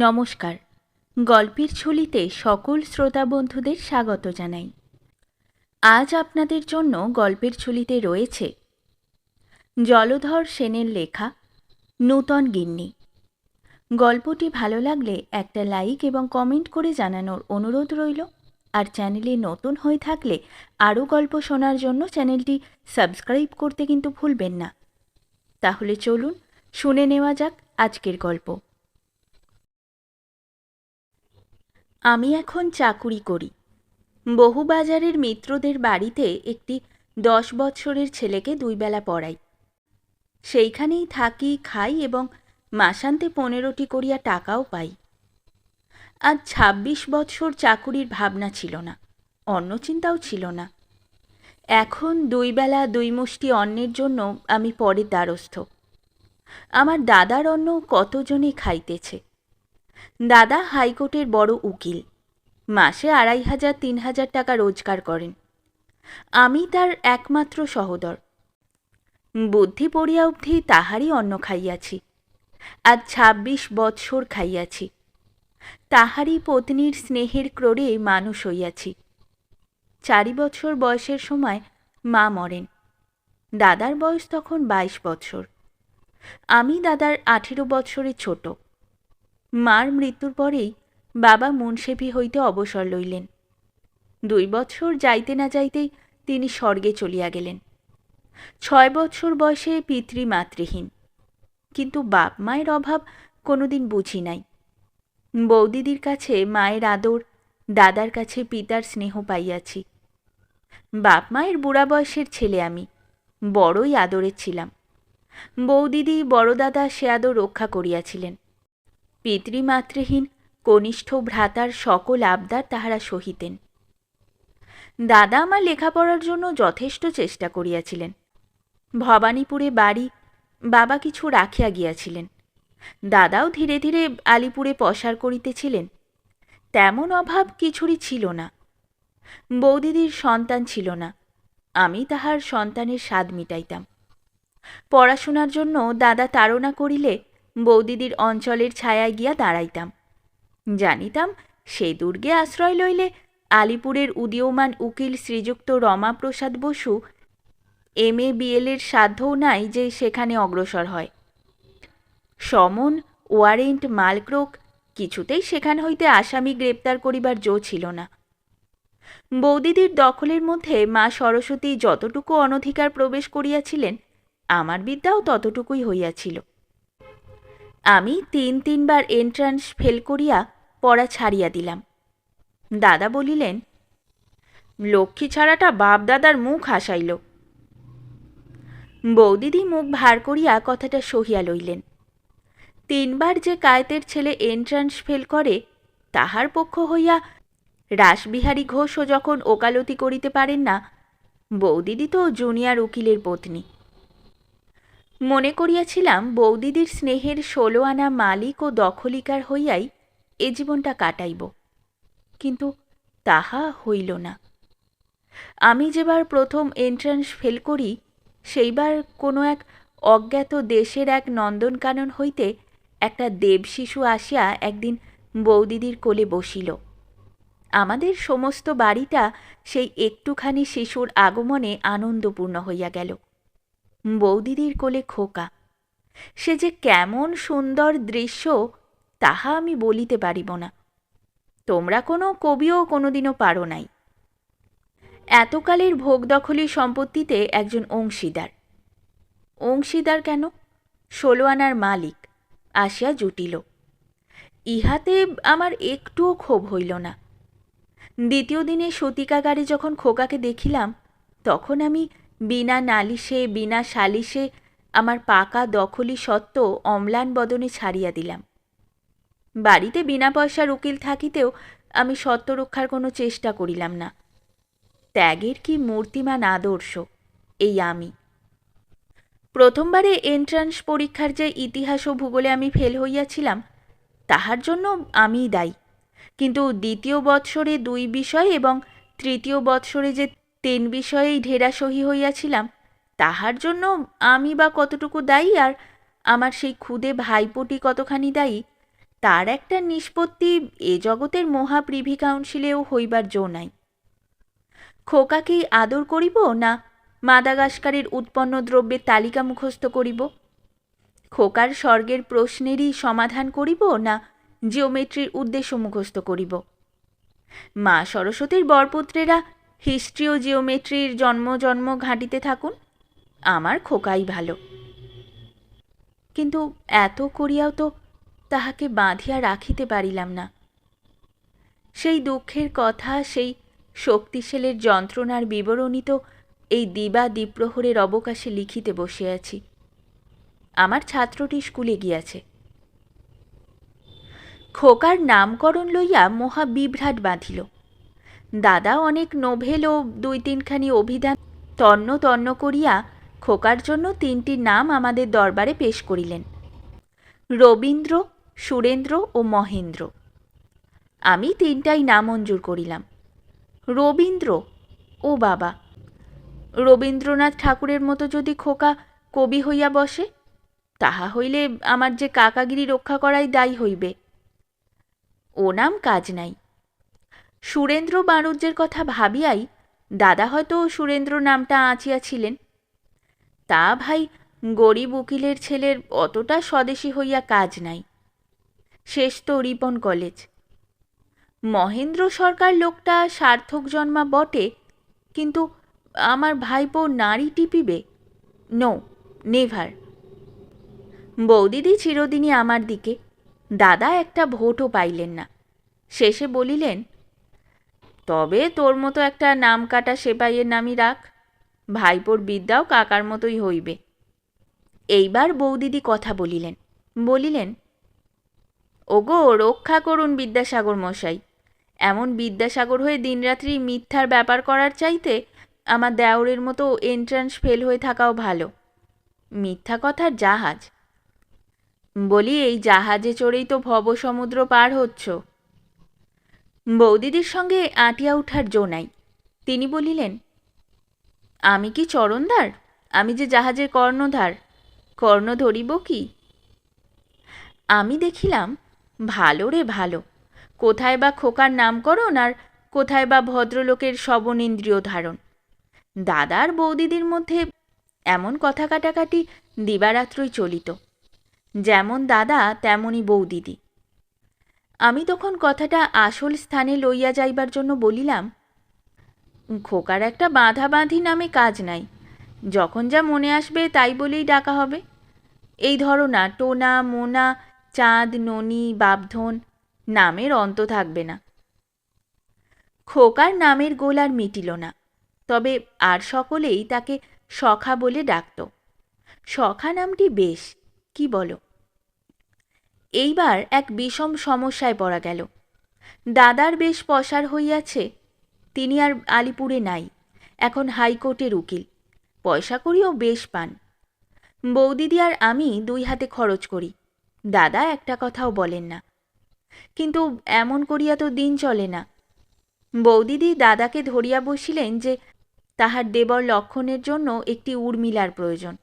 নমস্কার। গল্পের ঝুলিতে সকল শ্রোতা বন্ধুদের স্বাগত জানাই। আজ আপনাদের জন্য গল্পের ঝুলিতে রয়েছে জলধর সেনের লেখা নূতন গিন্নি। গল্পটি ভালো লাগলে একটা লাইক এবং কমেন্ট করে জানানোর অনুরোধ রইল। আর চ্যানেলে নতুন হয়ে থাকলে আরও গল্প শোনার জন্য চ্যানেলটি সাবস্ক্রাইব করতে কিন্তু ভুলবেন না। তাহলে চলুন শুনে নেওয়া যাক আজকের গল্প। আমি এখন চাকুরি করি। বহুবাজারের মিত্রদের বাড়িতে একটি দশ বৎসরের ছেলেকে দুই বেলা পড়াই। সেইখানেই থাকি, খাই এবং মাসান্তে পনেরোটি করিয়া টাকাও পাই। আজ ছাব্বিশ বৎসর চাকুরির ভাবনা ছিল না, অন্য চিন্তাও ছিল না। এখন দুই বেলা দুই মুষ্টি অন্নের জন্য আমি পরের দ্বারস্থ। আমার দাদার অন্ন কতজনে খাইতেছে? দাদা হাইকোর্টের বড় উকিল। মাসে আড়াই হাজার, তিন হাজার টাকা রোজগার করেন। আমি তার একমাত্র সহোদর। বুদ্ধি পড়িয়া অবধি তাহারই অন্ন খাইয়াছি আজ ছাব্বিশ বৎসর খাইয়াছি। তাহারই পত্নীর স্নেহের ক্রোড়ে মানুষ হইয়াছি। চারি বছর বয়সের সময় মা মরেন। দাদার বয়স তখন বাইশ বছর আমি দাদার আঠেরো বৎসরের ছোট। মার মৃত্যুর পরেই বাবা মুনসেফি হইতে অবসর লইলেন। দুই বছর যাইতে না যাইতেই তিনি স্বর্গে চলিয়া গেলেন। ছয় বছর বয়সে পিতৃ মাতৃহীন। কিন্তু বাপ মায়ের অভাব কোনোদিন বুঝি নাই। বৌদিদির কাছে মায়ের আদর, দাদার কাছে পিতার স্নেহ পাইয়াছি। বাপ মায়ের বুড়া বয়সের ছেলে আমি, বড়ই আদরের ছিলাম। বৌদিদি বড় দাদা সে আদর রক্ষা করিয়াছিলেন। পিতৃমাতৃহীন কনিষ্ঠ ভ্রাতার সকল আবদার তাহারা সহিতেন। দাদা আমার লেখাপড়ার জন্য যথেষ্ট চেষ্টা করিয়াছিলেন। ভবানীপুরে বাড়ি বাবা কিছু রাখিয়া গিয়াছিলেন। দাদাও ধীরে ধীরে আলিপুরে পসার করিতেছিলেন। তেমন অভাব কিছুরই ছিল না। বৌদিদির সন্তান ছিল না। আমি তাহার সন্তানের স্বাদ মিটাইতাম। পড়াশোনার জন্য দাদা তাড়না করিলে বৌদিদির অঞ্চলের ছায়ায় গিয়া দাঁড়াইতাম। জানিতাম, সে দুর্গে আশ্রয় লইলে আলিপুরের উদীয়মান উকিল শ্রীযুক্ত রমাপ্রসাদ বসু এম এ বিএলের সাধ্যও নাই যে সেখানে অগ্রসর হয়। সমন, ওয়ারেন্ট, মালক্রোক কিছুতেই সেখান হইতে আসামি গ্রেপ্তার করিবার জো ছিল না। বৌদিদির দখলের মধ্যে মা সরস্বতী যতটুকু অনধিকার প্রবেশ করিয়াছিলেন, আমার বিদ্যাও ততটুকুই হইয়াছিল। আমি তিন তিনবার এন্ট্রান্স ফেল করিয়া পড়া ছাড়িয়া দিলাম। দাদা বলিলেন, লক্ষ্মী ছাড়াটা বাপ দাদার মুখ হাসাইল। বৌদিদি মুখ ভার করিয়া কথাটা সহিয়া লইলেন, তিনবার যে কায়েতের ছেলে এন্ট্রান্স ফেল করে, তাহার পক্ষ হইয়া রাসবিহারী ঘোষও যখন ওকালতি করিতে পারেন না, বৌদিদি তো জুনিয়র উকিলের পত্নী। মনে করিয়াছিলাম বৌদিদির স্নেহের ষোলো আনা মালিক ও দখলিকার হইয়াই এ জীবনটা কাটাইব। কিন্তু তাহা হইল না। আমি যেবার প্রথম এন্ট্রান্স ফেল করি, সেইবার কোনো এক অজ্ঞাত দেশের এক নন্দনকানন হইতে একটা দেব শিশু আসিয়া একদিন বৌদিদির কোলে বসিল। আমাদের সমস্ত বাড়িটা সেই একটুখানি শিশুর আগমনে আনন্দপূর্ণ হইয়া গেল। বৌদিদির কোলে খোকা। সে যে কেমন সুন্দর দৃশ্য, তাহা আমি বলিতে পারিব না। তোমরা কোনো কবিও কোনোদিনও পারো নাই। এতকালের ভোগ দখলি সম্পত্তিতে একজন অংশীদার। অংশীদার কেন? ষোলো আনার মালিক, আসিয়া জুটিল। ইহাতে আমার একটুও ক্ষোভ হইল না। দ্বিতীয় দিনে সতিকাগারে যখন খোকাকে দেখিলাম, তখন আমি বিনা নালিশে, বিনা সালিশে আমার পাকা দখলি সত্ত্ব অম্লান বদনে ছাড়িয়া দিলাম। বাড়িতে বিনা পয়সার উকিল থাকিতেও আমি সত্য রক্ষার কোনো চেষ্টা করিলাম না। ত্যাগের কি মূর্তিমান আদর্শ, এই আমি। প্রথমবারে এন্ট্রান্স পরীক্ষার যে ইতিহাস ও ভূগোলে আমি ফেল হইয়াছিলাম, তাহার জন্য আমিই দায়ী। কিন্তু দ্বিতীয় বৎসরে দুই বিষয় এবং তৃতীয় বৎসরে যে তিন বিষয়েই ঢেরাসহি হইয়াছিলাম, তাহার জন্য আমি বা কতটুকু দায়ী আর আমার সেই ক্ষুদে ভাইপোটি কতখানি দায়ী? তার একটা নিষ্পত্তি এ জগতের মহা প্রিভি কাউন্সিলেও হইবার জো নাই। খোকাকেই আদর করিব না মাদাগাস্কারের উৎপন্ন দ্রব্যের তালিকা মুখস্থ করিব? খোকার স্বর্গের প্রশ্নেরই সমাধান করিব না জিওমেট্রির উদ্দেশ্য মুখস্থ করিব? মা সরস্বতীর বরপুত্রেরা হিস্ট্রি ও জিওমেট্রির জন্ম জন্ম ঘাঁটিতে থাকুন। আমার খোকাই ভালো। কিন্তু এত করিয়াও তো তাহাকে বাঁধিয়া রাখিতে পারিলাম না। সেই দুঃখের কথা, সেই শক্তিশালের যন্ত্রণার বিবরণী তো এই দিবা দ্বীপ্রহরের অবকাশে লিখিতে বসিয়াছি। আমার ছাত্রটি স্কুলে গিয়াছে। খোকার নামকরণ লইয়া মহা বিভ্রাট বাঁধিল। দাদা অনেক নোভেল ও দুই তিনখানি অভিধান তন্ন তন্ন করিয়া খোকার জন্য তিনটি নাম আমাদের দরবারে পেশ করিলেন। রবীন্দ্র, সুরেন্দ্র ও মহেন্দ্র। আমি তিনটাই নাম মঞ্জুর করিলাম। রবীন্দ্র, ও বাবা। রবীন্দ্রনাথ ঠাকুরের মতো যদি খোকা কবি হইয়া বসে, তাহা হইলে আমার যে কাকাগিরি রক্ষা করাই দায়ী হইবে। ও নাম কাজ নাই। সুরেন্দ্র বাণুজ্যের কথা ভাবিয়াই দাদা হয়তো সুরেন্দ্র নামটা আঁচিয়াছিলেন। তা ভাই, গরিব উকিলের ছেলের অতটা স্বদেশী হইয়া কাজ নাই। শেষ তো রিপন কলেজ। মহেন্দ্র সরকার লোকটা সার্থক জন্মা বটে, কিন্তু আমার ভাইপো নারী টিপিবে? No, never. বৌদিদি চিরদিনই আমার দিকে, দাদা একটা ভোটও পাইলেন না। শেষে বলিলেন তবে তোর মতো একটা নাম কাটা সেপাইয়ের নামই রাখ। ভাইপোর বিদ্যাও কাকার মতোই হইবে। এইবার বৌদিদি কথা বলিলেন। বলিলেন, ওগো, রক্ষা করুন বিদ্যাসাগর মশাই। এমন বিদ্যাসাগর হয়ে দিনরাত্রি মিথ্যার ব্যাপার করার চাইতে আমার দেওরের মতো এন্ট্রান্স ফেল হয়ে থাকাও ভালো। মিথ্যা কথার জাহাজ। বলি, এই জাহাজে চড়েই তো ভবসমুদ্র পার হচ্ছ। বৌদিদির সঙ্গে আটিয়া উঠার জো নাই। তিনি বলিলেন, আমি কি চরণদার আমি যে জাহাজের কর্ণধার, কর্ণ ধরিব কি? আমি দেখিলাম, ভালো রে ভালো। কোথায় বা খোকার নামকরণ আর কোথায় বা ভদ্রলোকের শবনেন্দ্রিয় ধারণ। দাদার বৌদিদির মধ্যে এমন কথা কাটাকাটি দিবারাত্রই চলিত। যেমন দাদা তেমনই বৌদিদি। আমি তখন কথাটা আসল স্থানে লইয়া যাইবার জন্য বলিলাম, খোকার একটা বাঁধা বাঁধি নামে কাজ নাই, যখন যা মনে আসবে তাই বলেই ডাকা হবে। এই ধরো না, টোনা, মোনা, চাঁদ, ননি, বাপধন, নামের অন্ত থাকবে না। খোকার নামের গোল আর মিটিল না, তবে আর সকলেই তাকে সখা বলে ডাকত। সখা নামটি বেশ, কি বলো? এইবার এক বিষম সমস্যায় পড়া গেল। দাদার বেশ পসার হইয়াছে, তিনি আর আলিপুরে নাই, এখন হাইকোর্টের উকিল। পয়সা করিও বেশ পান। বৌদিদি আর আমি দুই হাতে খরচ করি, দাদা একটা কথাও বলেন না। কিন্তু এমন করিয়া তো দিন চলে না। বৌদিদি দাদাকে ধরিয়া বসিলেন যে তাহার দেবর লক্ষণের জন্য একটি উর্মিলার প্রয়োজন।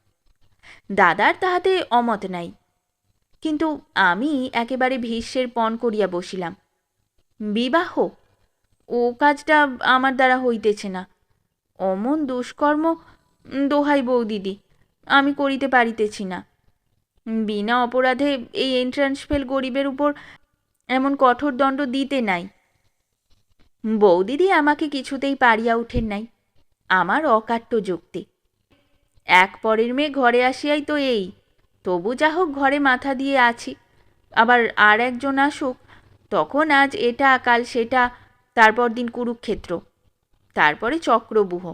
দাদার তাহাতে অমত নাই। কিন্তু আমি একেবারে ভীষ্মের পণ করিয়া বসিলাম। বিবাহ? ও কাজটা আমার দ্বারা হইতেছে না। অমন দুষ্কর্ম দোহাই বৌদিদি, আমি করিতে পারিতেছি না। বিনা অপরাধে এই এন্ট্রান্স ফেল গরিবের উপর এমন কঠোর দণ্ড দিতে নাই। বৌদিদি আমাকে কিছুতেই পারিয়া উঠেন নাই। আমার অকাট্য যুক্তি। এক পরের মেয়ে ঘরে আসিয়াই তো এই তবু যা হোক ঘরে মাথা দিয়ে আছি। আবার আর একজন আসুক, তখন আজ এটা, কাল সেটা, তারপর দিন কুরুক্ষেত্র, তারপরে চক্রবুহ।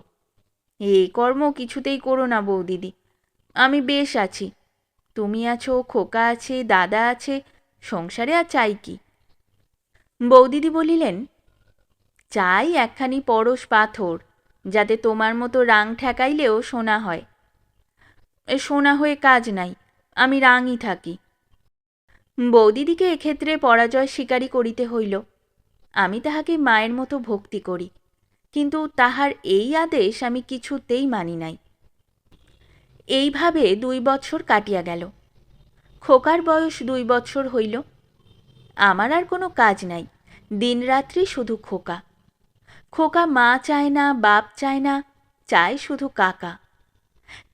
এই কর্ম কিছুতেই করো না বৌদিদি আমি বেশ আছি। তুমি আছো, খোকা আছে, দাদা আছে, সংসারে আর চাই কি? বৌদিদি বলিলেন, চাই একখানি পরশ পাথর, যাতে তোমার মতো রাং ঠেকাইলেও সোনা হয়। সোনা হয়ে কাজ নাই। আমি রাঙই থাকি। বৌদিদিকে এক্ষেত্রে পরাজয় স্বীকারই করিতে হইল। আমি তাহাকে মায়ের মতো ভক্তি করি, কিন্তু তাহার এই আদেশ আমি কিছুতেই মানি নাই। এইভাবে দুই বছর কাটিয়া গেল। খোকার বয়স দুই বছর হইল। আমার আর কোনো কাজ নাই, দিনরাত্রি শুধু খোকা। খোকা মা চায় না, বাপ চায় না, চায় শুধু কাকা।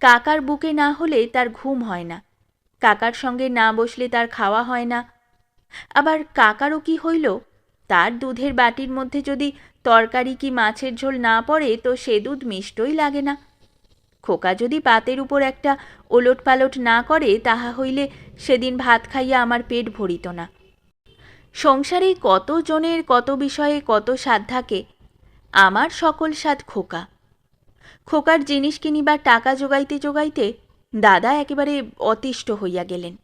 কাকার বুকে না হলে তার ঘুম হয় না। কাকার সঙ্গে না বসলে তার খাওয়া হয় না। আবার কাকারও কি হইল? তার দুধের বাটির মধ্যে যদি তরকারি কি মাছের ঝোল না পড়ে, তো সে দুধ মিষ্টই লাগে না। খোকা যদি পাতের উপর একটা ওলট পালট না করে, তাহা হইলে সেদিন ভাত খাইয়া আমার পেট ভরিত না। সংসারে কত জনের কত বিষয়ে কত স্বাদ থাকে, আমার সকল স্বাদ খোকা। খোকার জিনিস কিনিবার টাকা জোগাইতে জোগাইতে দাদা একেবারে অতিষ্ঠ হইয়া গেলেন।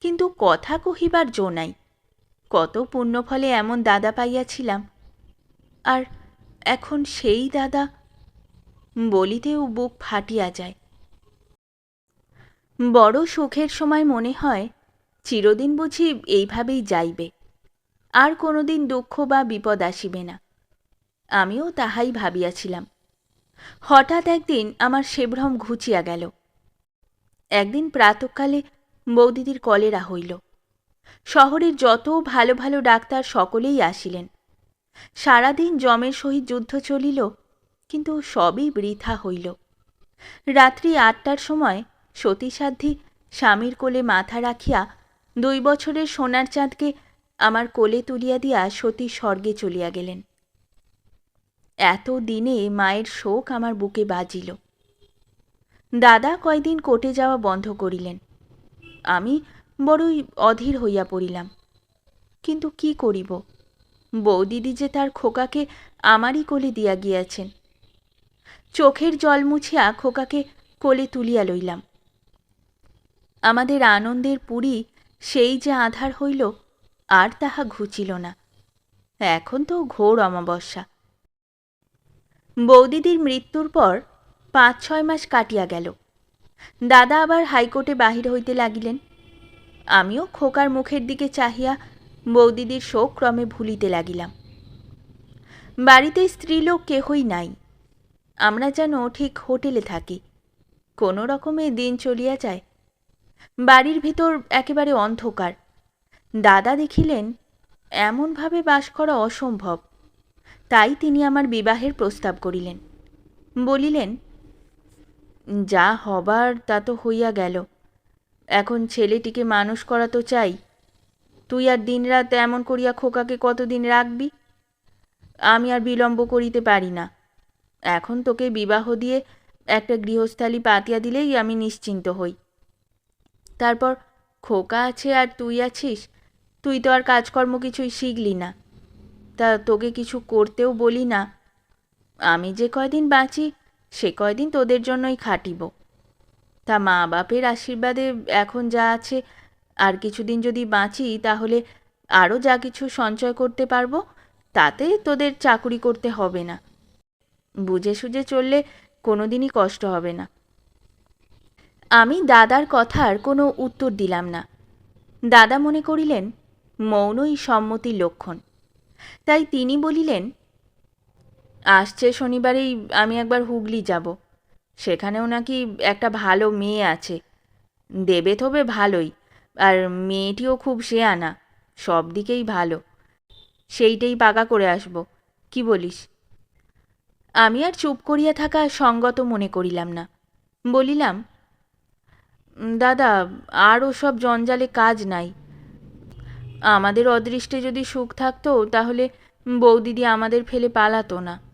কিন্তু কথা কহিবার জো নাই, কত পুণ্যফলে এমন দাদা পাইয়াছিলাম। আর এখন সেই দাদা বলিতেও বুক ফাটিয়া যায়। বড় সুখের সময় মনে হয়, চিরদিন বুঝি এইভাবেই যাইবে, আর কোনোদিন দুঃখ বা বিপদ আসিবে না। আমিও তাহাই ভাবিয়াছিলাম। হঠাৎ একদিন আমার সেভ্রম ঘুচিয়া গেল। একদিন প্রাতকালে বৌদিদির কলেরা হইল। শহরের যত ভালো ভালো ডাক্তার সকলেই আসিলেন। সারাদিন জমের সহিত যুদ্ধ চলিল, কিন্তু সবই বৃথা হইল। রাত্রি আটটার সময় সতীসাধ্যী স্বামীর কোলে মাথা রাখিয়া দুই বছরের সোনার চাঁদকে আমার কোলে তুলিয়া দিয়া সতী স্বর্গে চলিয়া গেলেন। এত দিনে মায়ের শোক আমার বুকে বাজিল। দাদা কয়দিন কোটে যাওয়া বন্ধ করিলেন। আমি বড়ই অধীর হইয়া পড়িলাম। কিন্তু কি করিব? বৌদিদি যে তার খোকাকে আমারই কোলে দিয়া গিয়াছেন। চোখের জল মুছিয়া খোকাকে কোলে তুলিয়া লইলাম। আমাদের আনন্দের পুরী সেই যে আধার হইল, আর তাহা ঘুচিল না। এখন তো ঘোর অমাবস্যা। বৌদিদির মৃত্যুর পর পাঁচ ছয় মাস কাটিয়া গেল। দাদা আবার হাইকোর্টে বাহির হইতে লাগিলেন। আমিও খোকার মুখের দিকে চাহিয়া বৌদিদির শোক ক্রমে ভুলিতে লাগিলাম। বাড়িতে স্ত্রীলোক কেহই নাই। আমরা যেন ঠিক হোটেলে থাকি। কোনো রকমে দিন চলিয়া যায়। বাড়ির ভিতর একেবারে অন্ধকার। দাদা দেখিলেন, এমনভাবে বাস করা অসম্ভব। তাই তিনি আমার বিবাহের প্রস্তাব করিলেন। বলিলেন যা হবার তা তো হইয়া গেল। এখন ছেলেটিকে মানুষ করা তো চাই। তুই আর দিনরাত এমন করিয়া খোকাকে কতদিন রাখবি? আমি আর বিলম্ব করিতে পারি না। এখন তোকে বিবাহ দিয়ে একটা গৃহস্থালী পাতিয়া দিলেই আমি নিশ্চিন্ত হই। তারপর, খোকা আছে আর তুই আছিস? তুই তো আর কাজকর্ম কিছুই শিখলি না। তা তোকে কিছু করতেও বলি না। আমি যে কয়দিন বাঁচি সে কয়দিন তোদের জন্যই খাটিব। তা মা বাপের আশীর্বাদে এখন যা আছে, আর কিছুদিন যদি বাঁচি, তাহলে আরও যা কিছু সঞ্চয় করতে পারব, তাতে তোদের চাকুরি করতে হবে না। বুঝে সুঝে চললে কোনো দিনই কষ্ট হবে না। আমি দাদার কথার কোনো উত্তর দিলাম না। দাদা মনে করিলেন, মৌনই সম্মতির লক্ষণ। তাই তিনি বলিলেন আসছে শনিবারেই আমি একবার হুগলি যাব। সেখানেও নাকি একটা ভালো মেয়ে আছে। দেবে তবে ভালোই। আর মেয়েটিও খুব শেয়ানা সব দিকেই ভালো। সেইটাই পাকা করে আসব, কি বলিস? আমি আর চুপ করিয়া থাকা সঙ্গত মনে করিলাম না। বলিলাম, দাদা, আর সব জঞ্জালে কাজ নাই। আমাদের অদৃষ্টে যদি সুখ থাকতো, তাহলে বৌদিদি আমাদের ফেলে পালাতো না।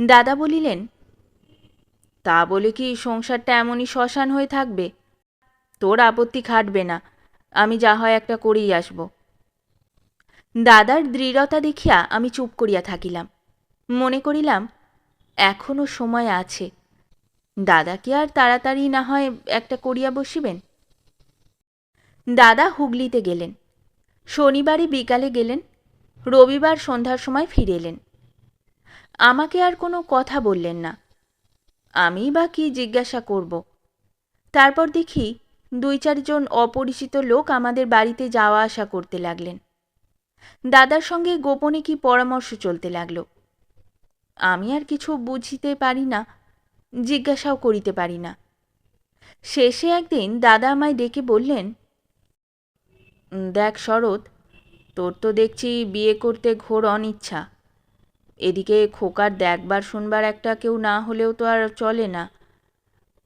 দাদা বলিলেন, তা বলে কি সংসারটা এমনই শ্মশান হয়ে থাকবে? তোর আপত্তি খাটবে না, আমি যা হয় একটা করেই আসব। দাদার দৃঢ়তা দেখিয়া আমি চুপ করিয়া থাকিলাম। মনে করিলাম এখনও সময় আছে। দাদা কি আর তাড়াতাড়ি না হয় একটা করিয়া বসিবেন? দাদা হুগলিতে গেলেন। শনিবারে বিকালে গেলেন, রবিবার সন্ধ্যার সময় ফিরে এলেন আমাকে আর কোনো কথা বললেন না। আমি বা কি জিজ্ঞাসা করব? তারপর দেখি দুই চারজন অপরিচিত লোক আমাদের বাড়িতে যাওয়া আসা করতে লাগলেন। দাদার সঙ্গে গোপনে কি পরামর্শ চলতে লাগল? আমি আর কিছু বুঝিতে পারি না, জিজ্ঞাসাও করিতে পারি না। শেষে একদিন দাদা আমায় ডেকে বললেন দেখ শরৎ, তোর তো দেখছি বিয়ে করতে ঘোর অনিচ্ছা। এদিকে খোকার দেখবার শুনবার একটা কেউ না হলেও তো আর চলে না।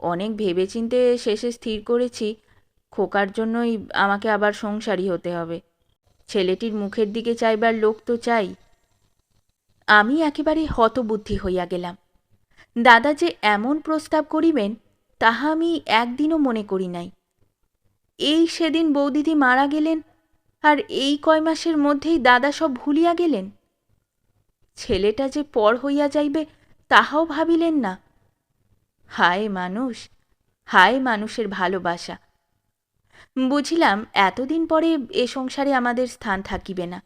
অনেক ভেবেচিন্তে শেষে স্থির করেছি, খোকার জন্যই আমাকে আবার সংসারী হতে হবে। ছেলেটির মুখের দিকে চাইবার লোক তো চাই। আমি একেবারে হতবুদ্ধি হইয়া গেলাম। দাদা যে এমন প্রস্তাব করিবেন, তাহা আমি একদিনও মনে করি নাই। এই সেদিন বৌদিদি মারা গেলেন, আর এই কয় মাসের মধ্যেই দাদা সব ভুলিয়া গেলেন? ছেলেটা যে পর হইয়া যাইবে, তাহাও ভাবিলেন না। হায় মানুষ, হায় মানুষের ভালোবাসা। বুঝিলাম, এতদিন পরে এ সংসারে আমাদের স্থান থাকিবে না।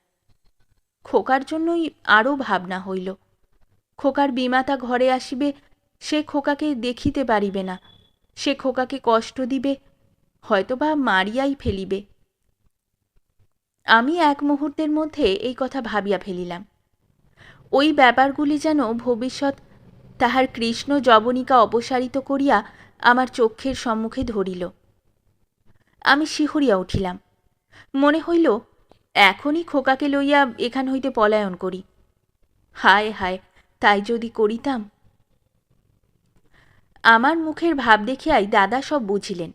খোকার জন্যই আরও ভাবনা হইল। খোকার বিমাতা ঘরে আসিবে, সে খোকাকে দেখিতে পারিবে না। সে খোকাকে কষ্ট দিবে, হয়তোবা মারিয়াই ফেলিবে। আমি এক মুহূর্তের মধ্যে এই কথা ভাবিয়া ফেলিলাম। ওই ব্যাপারগুলি যেন ভবিষ্যৎ তাহার কৃষ্ণ জবনিকা অপসারিত করিয়া আমার চক্ষের সম্মুখে ধরিল। আমি শিহরিয়া উঠিলাম। মনে হইল, এখনই খোকাকে লইয়া এখান হইতে পলায়ন করি। হায় হায়, তাই যদি করিতাম। আমার মুখের ভাব দেখিয়াই দাদা সব বুঝিলেন।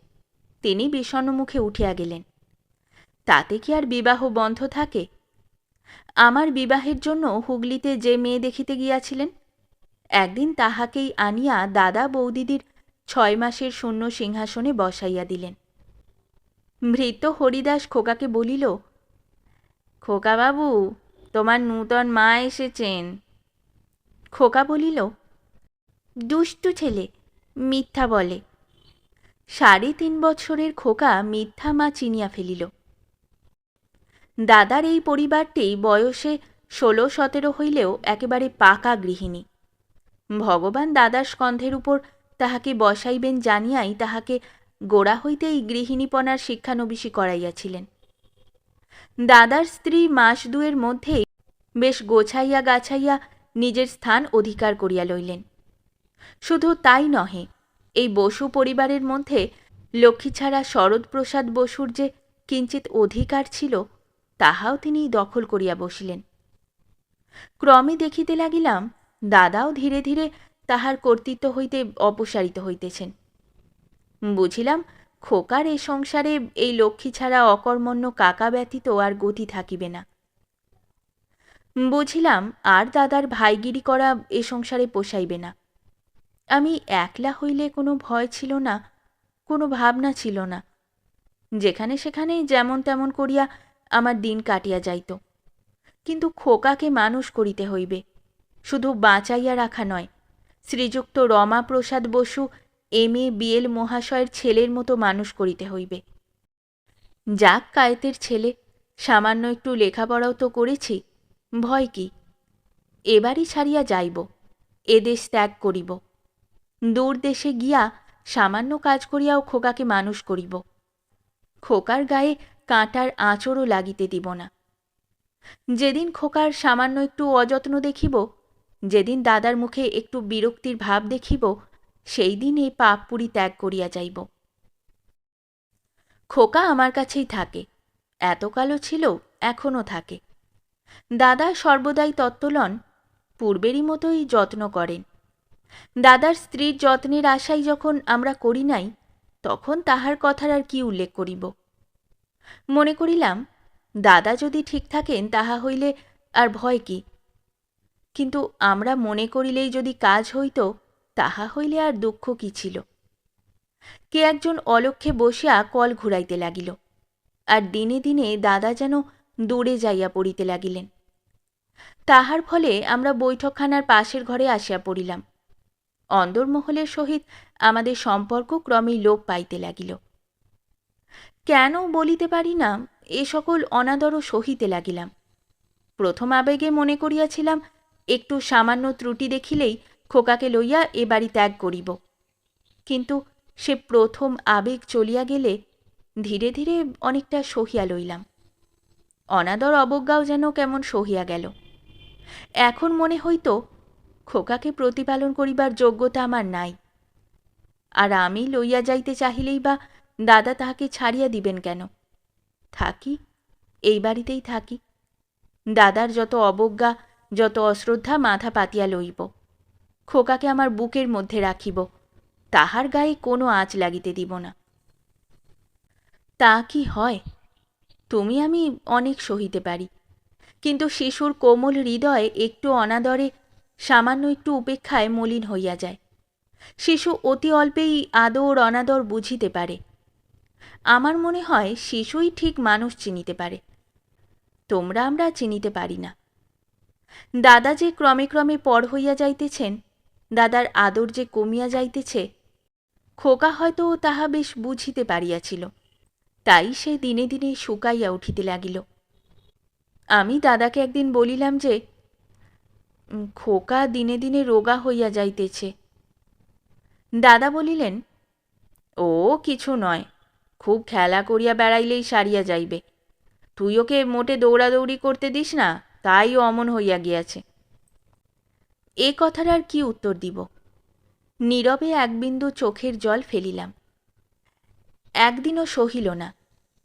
তিনি বিষণ্ণ মুখে উঠিয়া গেলেন। তাতে কি আর বিবাহ বন্ধ থাকে? আমার বিবাহের জন্য হুগলিতে যে মেয়ে দেখিতে গিয়াছিলেন, একদিন তাহাকেই আনিয়া দাদা বৌদিদির ছয় মাসের শূন্য সিংহাসনে বসাইয়া দিলেন। ভৃত্য হরিদাস খোকাকে বলিল খোকাবাবু তোমার নূতন মা এসেছেন। খোকা বলিল, দুষ্টু ছেলে, মিথ্যা বলে। সাড়ে তিন বছরের খোকা মিথ্যা মা চিনিয়া ফেলিল। দাদার এই পরিবারটি বয়সে ষোলো সতেরো হইলেও একেবারে পাকা গৃহিণী। ভগবান দাদার স্কন্ধের উপর তাহাকে বসাইবেন জানিয়াই তাহাকে গোড়া হইতেই গৃহিণীপনার শিক্ষানবিশী করাইয়াছিলেন। দাদার স্ত্রী মাস দুয়ের মধ্যেই বেশ গোছাইয়া গাছাইয়া নিজের স্থান অধিকার করিয়া লইলেন। শুধু তাই নহে, এই বসু পরিবারের মধ্যে লক্ষ্মী ছাড়া শরৎপ্রসাদ বসুর যে কিঞ্চিত অধিকার ছিল তাহাও তিনি দখল করিয়া বসিলেন। ক্রমে দেখিতে লাগিলাম, দাদাও ধীরে ধীরে তাহার কর্তৃত্ব হইতে অপসারিত হইতেছেন। বুঝিলাম, খোকার এ সংসারে এই লক্ষ্মী ছাড়া অকর্মণ্য কাকা ব্যতীত আর গতি থাকিবে না। বুঝিলাম, আর দাদার ভাইগিরি করা এ সংসারে পোষাইবে না। আমি একলা হইলে কোনো ভয় ছিল না, কোনো ভাবনা ছিল না। যেখানে সেখানেই যেমন তেমন করিয়া আমার দিন কাটিয়া যাইত। কিন্তু খোকাকে মানুষ করিতে হইবে, শুধু বাঁচাইয়া রাখা নয়। শ্রীযুক্ত Ramaprasad Basu M A B L মহাশয়ের ছেলের মতো মানুষ করিতে হইবে। যাক কায়েতের ছেলে, সামান্য একটু লেখাপড়াও তো করেছি, ভয় কি? এবারই ছাড়িয়া যাইব এদেশ ত্যাগ করিব। দূর দেশে গিয়া সামান্য কাজ করিয়াও খোকাকে মানুষ করিব। খোকার গায়ে কাঁটার আঁচড়ও লাগিতে দিব না। যেদিন খোকার সামান্য একটু অযত্ন দেখিব, যেদিন দাদার মুখে একটু বিরক্তির ভাব দেখিব, সেই দিন এই পাপপুরি ত্যাগ করিয়া যাইব। খোকা আমার কাছেই থাকে, এতকালও ছিল, এখনও থাকে। দাদা সর্বদাই তত্ত্বলন, পূর্বেরই মতোই যত্ন করেন। দাদার স্ত্রীর যত্নের আশাই যখন আমরা করি নাই, তখন তাহার কথার আর কি উল্লেখ করিব? মনে করিলাম, দাদা যদি ঠিক থাকেন তাহা হইলে আর ভয় কি? কিন্তু আমরা মনে করিলেই যদি কাজ হইত, তাহা হইলে আর দুঃখ কি ছিল? কে একজন অলক্ষে বসিয়া কল ঘুরাইতে লাগিল, আর দিনে দিনে দাদা যেন দূরে যাইয়া পড়িতে লাগিলেন। তাহার ফলে আমরা বৈঠকখানার পাশের ঘরে আসিয়া পড়িলাম। অন্দরমহলের সহিত আমাদের সম্পর্ক ক্রমেই লোপ পাইতে লাগিল। কেন বলিতে পারি না, এ সকল অনাদর সহিতে লাগিলাম। প্রথম আবেগে মনে করিয়াছিলাম, একটু সামান্য ত্রুটি দেখিলেই খোকাকে লইয়া এ বাড়ি ত্যাগ করিব। কিন্তু সে প্রথম আবেগ চলিয়া গেলে ধীরে ধীরে অনেকটা সহিয়া লইলাম। অনাদর অবজ্ঞাও যেন কেমন সহিয়া গেল। এখন মনে হইত, খোকাকে প্রতিপালন করিবার যোগ্যতা আমার নাই। আর আমি লইয়া যাইতে চাহিলেই বা দাদা তাহাকে ছাড়িয়া দিবেন কেন? থাকি, এই বাড়িতেই থাকি। দাদার যত অবজ্ঞা, যত অশ্রদ্ধা মাথা পাতিয়া লইব। খোকাকে আমার বুকের মধ্যে রাখিব। তাহার গায়ে কোনো আঁচ লাগিতে দিব না। তা কি হয়? তুমি আমি অনেক সহিতে পারি। কিন্তু শিশুর কোমল হৃদয় একটু অনাদরে, সামান্য একটু উপেক্ষায় মলিন হইয়া যায়। শিশু অতি অল্পেই আদর অনাদর বুঝিতে পারে। আমার মনে হয় শিশুই ঠিক মানুষ চিনিতে পারে। তোমরা আমরা চিনিতে পারি না। দাদা যে ক্রমে ক্রমে পর হইয়া যাইতেছেন, দাদার আদর যে কমিয়া যাইতেছে, খোকা হয়তো তাহা বেশ বুঝিতে পারিয়াছিল। তাই সে দিনে দিনে শুকাইয়া উঠিতে লাগিল। আমি দাদাকে একদিন বলিলাম যে খোকা দিনে দিনে রোগা হইয়া যাইতেছে। দাদা বলিলেন, ও, কিছু নয়। খুব খেলা করিয়া বেড়াইলেই সারিয়া যাইবে। তুই ওকে মোটে দৌড়াদৌড়ি করতে দিস না, তাই অমন হইয়া গিয়াছে। এ কথার আর কি উত্তর দিব? নীরবে এক বিন্দু চোখের জল ফেলিলাম। একদিনও সহিল না।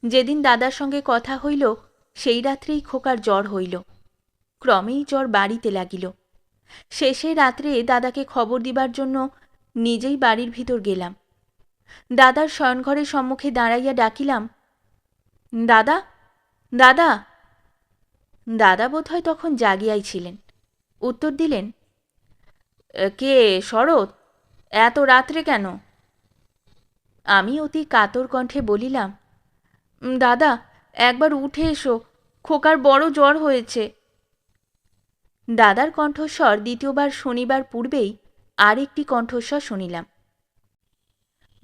যেদিন দাদার সঙ্গে কথা হইল, সেই রাত্রেই খোকার জ্বর হইল। ক্রমেই জ্বর বাড়িতে লাগিল। শেষে রাত্রে দাদাকে খবর দিবার জন্য নিজেই বাড়ির ভিতর গেলাম। দাদার শয়নঘরের সম্মুখে দাঁড়াইয়া ডাকিলাম, দাদা দাদা। দাদা বোধহয় তখন জাগিয়াই ছিলেন উত্তর দিলেন কে, শরৎ? এত রাত্রে কেন? আমি অতি কাতর কণ্ঠে বলিলাম, দাদা, একবার উঠে এসো, খোকার বড় জ্বর হয়েছে। দাদার কণ্ঠস্বর দ্বিতীয়বার শনিবার পূর্বেই আর একটি কণ্ঠস্বর শুনিলাম।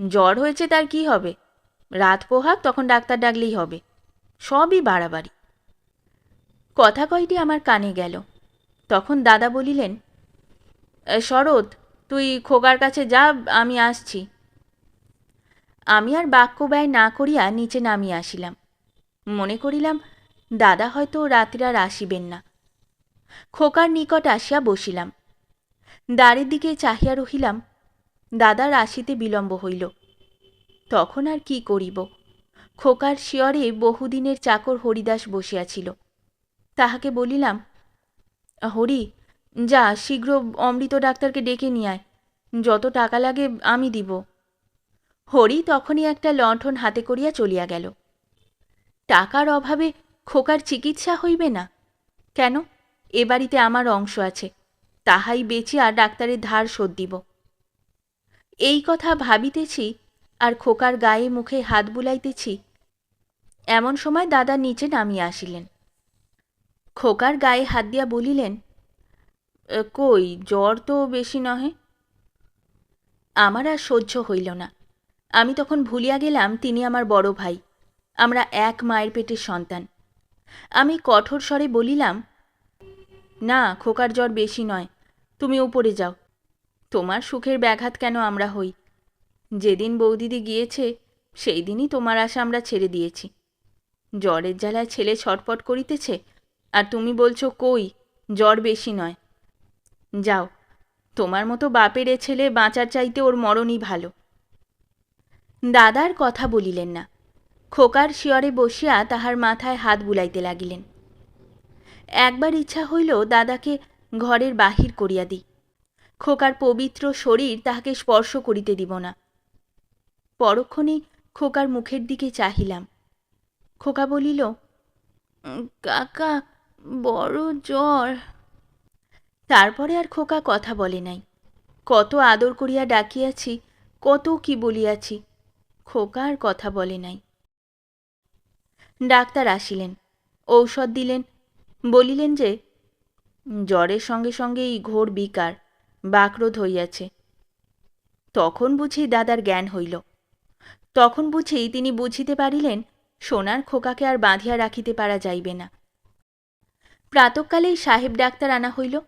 জ্বর হয়েছে তার কি হবে? রাত পোহাক তখন ডাক্তার ডাকলেই হবে। সবই বাড়াবাড়ি। কথা কয়টি আমার কানে গেল। তখন দাদা বলিলেন শরৎ, তুই খোকার কাছে যা, আমি আসছি। আমি আর বাক্য ব্যয় না করিয়া নিচে নামিয়ে আসিলাম। মনে করিলাম, দাদা হয়তো রাত্রে আর আসিবেন না। খোকার নিকট আসিয়া বসিলাম। দ্বারের দিকে চাহিয়া রহিলাম দাদার আসিতে বিলম্ব হইল। তখন আর কি করিব? খোকার শিয়রে বহুদিনের চাকর হরিদাস বসিয়াছিল। তাহাকে বলিলাম, হরি, যা, শীঘ্র অমৃত ডাক্তারকে ডেকে নিয়ে যত টাকা লাগে আমি দিব হরি তখনই একটা লণ্ঠন হাতে করিয়া চলিয়া গেল। টাকার অভাবে খোকার চিকিৎসা হইবে না? কেন? এ বাড়িতে আমার অংশ আছে। তাহাই বেচিয়া ডাক্তারের ধার শোধ দিব। এই কথা ভাবিতেছি আর খোকার গায়ে মুখে হাত বুলাইতেছি। এমন সময় দাদা নিচে নামিয়া আসিলেন। খোকার গায়ে হাত দিয়া বলিলেন কই, জ্বর তো বেশি নহে? আমার আর সহ্য হইল না। আমি তখন ভুলিয়া গেলাম তিনি আমার বড় ভাই। আমরা এক মায়ের পেটের সন্তান। আমি কঠোর স্বরে বলিলাম, না, খোকার জ্বর বেশি নয়। তুমি উপরে যাও। তোমার সুখের ব্যাঘাত কেন আমরা হই? যেদিন বৌদিদি গিয়েছে সেই দিনই তোমার আশা আমরা ছেড়ে দিয়েছি। জ্বরের জ্বালায় ছেলে ছটপট করিতেছে, আর তুমি বলছো কই, জ্বর বেশি নয়। যাও, তোমার মতো বাপের এ ছেলে বাঁচার চাইতে ওর মরণই ভালো। দাদার কথা বলিলেন না। খোকার শিয়রে বসিয়া তাহার মাথায় হাত বুলাইতে লাগিলেন। একবার ইচ্ছা হইল দাদাকে ঘরের বাহির করিয়া দিই। খোকার পবিত্র শরীর তাহাকে স্পর্শ করিতে দিব না। পরক্ষণে খোকার মুখের দিকে চাহিলাম। খোকা বলিল কাকা, বড় জ্বর। তারপরে আর খোকা কথা বলে নাই। কত আদর করিয়া ডাকিয়াছি, কত কি বলিয়াছি? খোকা আর কথা বলে নাই। ডাক্তার আসিলেন, ঔষধ দিলেন, বলিলেন যে, জ্বরের সঙ্গে সঙ্গেই ঘোর বিকার। বাকরোধ হইয়াছে। তখন বুঝি দাদার জ্ঞান হইল। তখন বুঝি তিনি বুঝিতে পারিলেন, সোনার খোকাকে আর বাঁধিয়া রাখিতে পারা যাইবে না। প্রাতকালেই সাহেব ডাক্তার আনা হইল।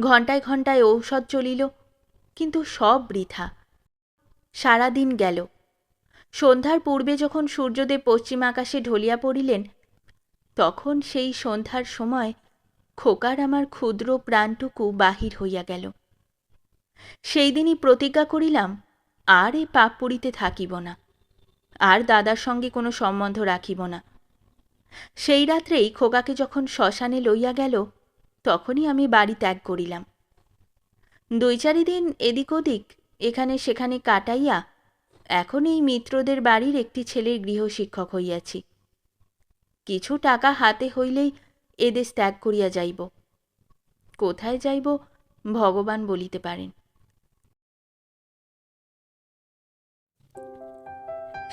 ঘণ্টায় ঘণ্টায় ঔষধ চলিল, কিন্তু সব বৃথা। সারাদিন গেল। সন্ধ্যার পূর্বে যখন সূর্যদেব পশ্চিম আকাশে ঢলিয়া পড়িলেন, তখন সেই সন্ধ্যার সময় খোকার আমার ক্ষুদ্র প্রাণটুকু বাহির হইয়া গেল। সেই দিনই প্রতিজ্ঞা করিলাম, আর এ পাপ পুরিতে থাকিব না, আর দাদার সঙ্গে কোনো সম্বন্ধ রাখিব না। সেই রাত্রেই খোকাকে যখন শ্মশানে লইয়া গেল, তখনই আমি বাড়ি ত্যাগ করিলাম। দুই চারি দিন এদিক ওদিক, এখানে সেখানে কাটাইয়া, এখন এই মিত্রদের বাড়ির একটি ছেলের গৃহশিক্ষক হইয়াছি। কিছু টাকা হাতে হইলেই এদেশ ত্যাগ করিয়া যাইব। কোথায় যাইব, ভগবান বলিতে পারেন।